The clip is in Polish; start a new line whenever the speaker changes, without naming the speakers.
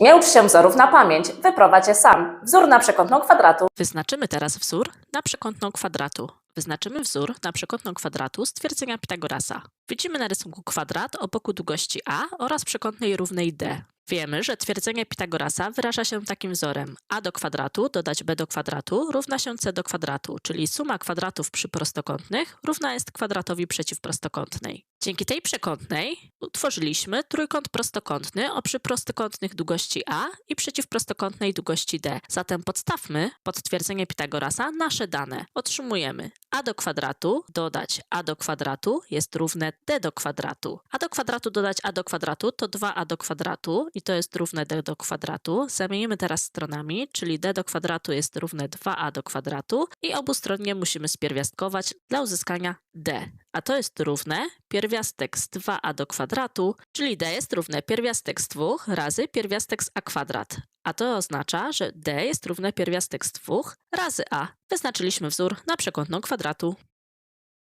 Nie ucz się wzorów na pamięć, wyprowadź je sam. Wzór na przekątną kwadratu.
Wyznaczymy teraz wzór na przekątną kwadratu. Wyznaczymy wzór na przekątną kwadratu z twierdzenia Pitagorasa. Widzimy na rysunku kwadrat o boku długości a oraz przekątnej równej d. Wiemy, że twierdzenie Pitagorasa wyraża się takim wzorem a do kwadratu dodać b do kwadratu równa się c do kwadratu, czyli suma kwadratów przyprostokątnych równa jest kwadratowi przeciwprostokątnej. Dzięki tej przekątnej utworzyliśmy trójkąt prostokątny o przyprostokątnych długości a i przeciwprostokątnej długości d. Zatem podstawmy pod twierdzenie Pitagorasa nasze dane. Otrzymujemy a do kwadratu dodać a do kwadratu jest równe d do kwadratu. a do kwadratu dodać a do kwadratu to 2a do kwadratu i to jest równe d do kwadratu. Zamienimy teraz stronami, czyli d do kwadratu jest równe 2a do kwadratu i obustronnie musimy spierwiastkować dla uzyskania d. A to jest równe pierwiastek z 2a do kwadratu, czyli d jest równe pierwiastek z 2 razy pierwiastek z a kwadrat. A to oznacza, że d jest równe pierwiastek z 2 razy a. Wyznaczyliśmy wzór na przekątną kwadratu.